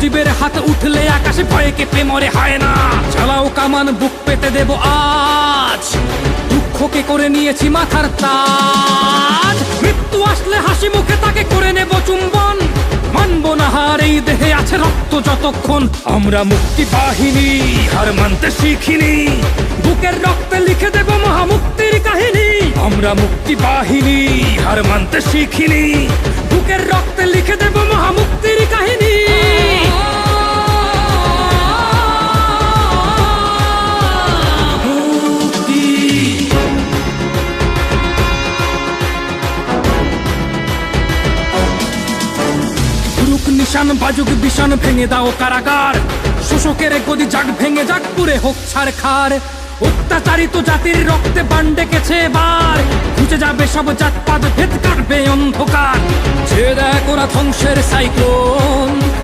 মুজিবের হাত উঠলে আকাশে ভয়ে কেঁপে মরে হয় না। চালাও কামান, বুক পেতে দেব আজ। দুঃখকে করে নিয়েছি মাথার তাজ। মৃত্যু আসলে হাসি মুখে তাকে করে নেব চুম্বন। মানব না হার, এই দেহে আছে রক্ত যতক্ষণ। আমরা মুক্তি বাহিনী, হার মানতে শিখিনি। বুকের রক্তে লিখে দেব মহামুক্তির কাহিনী। আমরা মুক্তি বাহিনী, হার মানতে শিখিনি। বুকের রক্তে লিখে নিশান বাজুক বিশান ভেঙে দাও কারাগার। শোষকের গদি জাগ ভেঙে যাক পুরে হোক ছাড় খার। অত্যাচারিত জাতির রক্তে বান ডেকেছে এবার। খুঁজে যাবে সব জাতপাত, ভেদ কাটবে অন্ধকার। ছেড়ে দেয় ওরা ধ্বংসের সাইক্লোন।